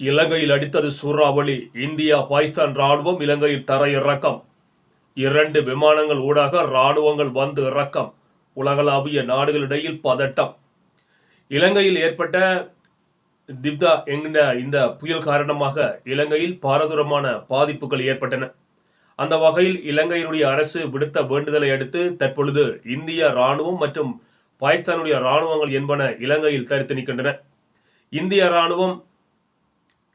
இலங்கையில் அடித்தது சூறாவளி இந்தியா பாகிஸ்தான் ராணுவம் இலங்கையில் தர இறக்கம். இரண்டு விமானங்கள் ஊடாக ராணுவங்கள் வந்து இறக்கம். உலகளாவிய நாடுகளிடையில் பதட்டம். இலங்கையில் ஏற்பட்ட திவ்தா என்கிற இந்த புயல் காரணமாக இலங்கையில் பாரதூரமான பாதிப்புகள் ஏற்பட்டன. அந்த வகையில் இலங்கையினுடைய அரசு விடுத்த வேண்டுதலை அடுத்து தற்பொழுது இந்திய ராணுவம் மற்றும் பாகிஸ்தானுடைய ராணுவங்கள் என்பன இலங்கையில் தரித்து நிற்கின்றன. இந்திய ராணுவம்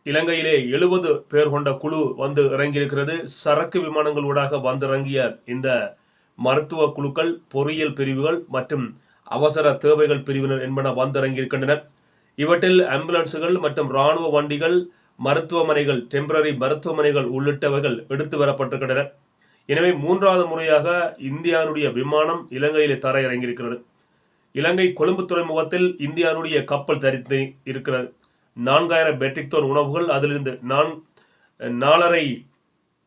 இலங்கையிலே எழுபது பேர் கொண்ட குழு வந்து இறங்கியிருக்கிறது. சரக்கு விமானங்கள் ஊடாக வந்திறங்கிய இந்த மருத்துவ குழுக்கள் பொறியியல் பிரிவுகள் மற்றும் அவசர தேவைகள் பிரிவினர் என்பன வந்திறங்கியிருக்கின்றன. இவற்றில் ஆம்புலன்ஸுகள் மற்றும் இராணுவ வண்டிகள் மருத்துவமனைகள் டெம்பரரி மருத்துவமனைகள் உள்ளிட்டவைகள் எடுத்து வரப்பட்டிருக்கின்றன. எனவே மூன்றாவது முறையாக இந்தியாவுடைய விமானம் இலங்கையிலே தர இறங்கியிருக்கிறது இலங்கை கொழும்பு துறைமுகத்தில் இந்தியாவுடைய கப்பல் தரித்து இருக்கிறது. நான்காயிரம் மெட்ரிக் தோன் உணவுகள் அதிலிருந்து நான் நாலரை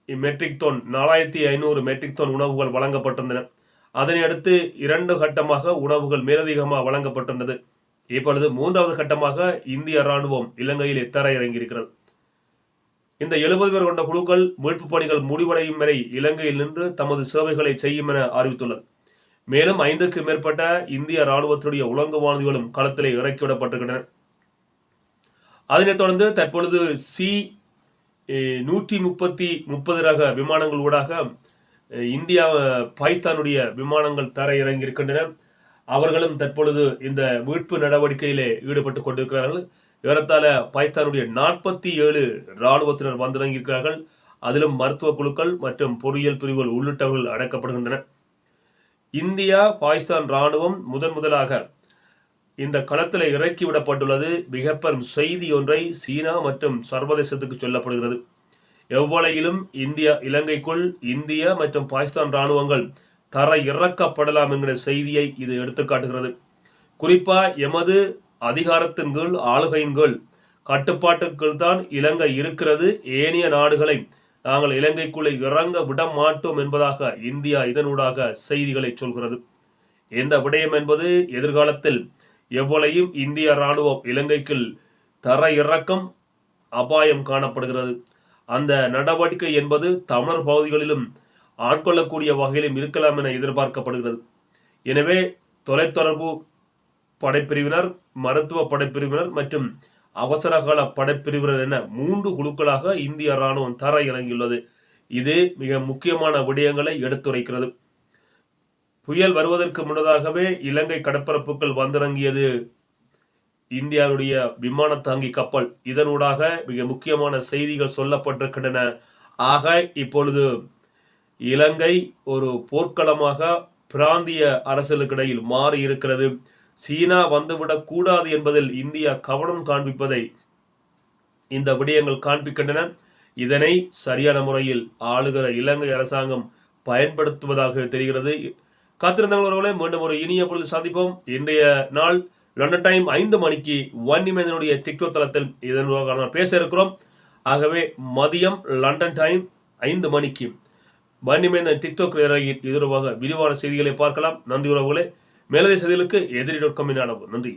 மெட்ரிக் தோன் நாலாயிரத்தி ஐநூறு மெட்ரிக் தோன் உணவுகள் வழங்கப்பட்டிருந்தன. அதனை அடுத்து இரண்டு கட்டமாக உணவுகள் மேலதிகமாக வழங்கப்பட்டிருந்தது. இப்பொழுது மூன்றாவது கட்டமாக இந்திய ராணுவம் இலங்கையிலே தர இறங்கியிருக்கிறது இந்த எழுபது பேர் கொண்ட குழுக்கள் மீட்புப் பணிகள் முடிவடையும் வரை இலங்கையில் நின்று தமது சேவைகளை செய்யும் என அறிவித்துள்ளது. மேலும் ஐந்துக்கு மேற்பட்ட இந்திய ராணுவத்தினுடைய உலங்கு வானதிகளும் களத்திலே இறக்கிவிடப்பட்டிருக்கின்றன. அதனைத் தொடர்ந்து தற்பொழுது சி நூற்றி முப்பத்தி முப்பது ரக விமானங்கள் ஊடாக இந்தியா பாகிஸ்தானுடைய விமானங்கள் தர இறங்கியிருக்கின்றன. அவர்களும் தற்பொழுது இந்த மீட்பு நடவடிக்கையிலே ஈடுபட்டு கொண்டிருக்கிறார்கள். ஏறத்தாழ பாகிஸ்தானுடைய நாற்பத்தி ஏழு இராணுவத்தினர் வந்திறங்கியிருக்கிறார்கள். அதிலும் மருத்துவ குழுக்கள் மற்றும் பொறியியல் பிரிவுகள் உள்ளிட்டவர்கள் அடக்கப்படுகின்றன இந்தியா பாகிஸ்தான் இராணுவம் முதன் முதலாக இந்த களத்தில் இறக்கி விடப்பட்டுள்ளது மிக பெரும் செய்தி ஒன்றை சீனா மற்றும் சர்வதேசத்துக்கு சொல்லப்படுகிறது. எவ்வளையிலும் இந்தியா இலங்கைக்குள் இந்திய மற்றும் பாகிஸ்தான் இராணுவங்கள் தர இறக்கப்படலாம் என்கிற செய்தியை இது எடுத்துக்காட்டுகிறது. குறிப்பா எமது அதிகாரத்தின் கீழ் ஆளுகையின் கீழ் கட்டுப்பாட்டுக்குள் தான் இலங்கை இருக்கிறது. ஏனைய நாடுகளை நாங்கள் இலங்கைக்குள்ளே இறங்க விட மாட்டோம் என்பதாக இந்தியா இதனூடாக செய்திகளை சொல்கிறது. இந்த விடயம் என்பது எதிர்காலத்தில் எவ்வளையும் இந்திய ராணுவம் இலங்கைக்குள் தர இறக்கம் அபாயம் காணப்படுகிறது. அந்த நடவடிக்கை என்பது தமிழர் பகுதிகளிலும் ஆட்கொள்ளக்கூடிய வகையிலும் இருக்கலாம் என எதிர்பார்க்கப்படுகிறது. எனவே தொலைத்தொடர்பு படைப்பிரிவினர் மருத்துவ படைப்பிரிவினர் மற்றும் அவசரகால படைப்பிரிவினர் என மூன்று குழுக்களாக இந்திய ராணுவம் தர இறங்கியுள்ளது. இது மிக முக்கியமான விடயங்களை எடுத்துரைக்கிறது. புயல் வருவதற்கு முன்னதாகவே இலங்கை கடற்பரப்புக்குள் வந்திறங்கியது. இந்தியாவுடைய விமான தாங்கி கப்பல் இதனூடாக மிக முக்கியமான செய்திகள் சொல்லப்பட்டிருக்கின்றன. ஆக இப்பொழுது இலங்கை ஒரு போர்க்களமாக பிராந்திய அரசுகளுக்கிடையில் மாறி இருக்கிறது சீனா வந்துவிடக் கூடாது என்பதில் இந்தியா கவனம் காண்பிப்பதை இந்த விடயங்கள் காண்பிக்கின்றன. இதனை சரியான முறையில் ஆளுகிற இலங்கை அரசாங்கம் பயன்படுத்துவதாக தெரிகிறது. காத்திருந்தவர்களே மீண்டும் ஒரு இனிய பொழுது சந்திப்போம். இன்றைய நாள் லண்டன் டைம் ஐந்து மணிக்கு வன்னிமேதனுடைய டிக்டோக் தளத்தில் இதன் பேச இருக்கிறோம். ஆகவே மதியம் லண்டன் டைம் ஐந்து மணிக்கு வன்னிமேந்தன் டிக்டோக் இறங்கில் விரிவான செய்திகளை பார்க்கலாம். நன்றி உறவுகளே. மேலதை செய்திகளுக்கு எதிரி டாட் காமின் அளவு. நன்றி.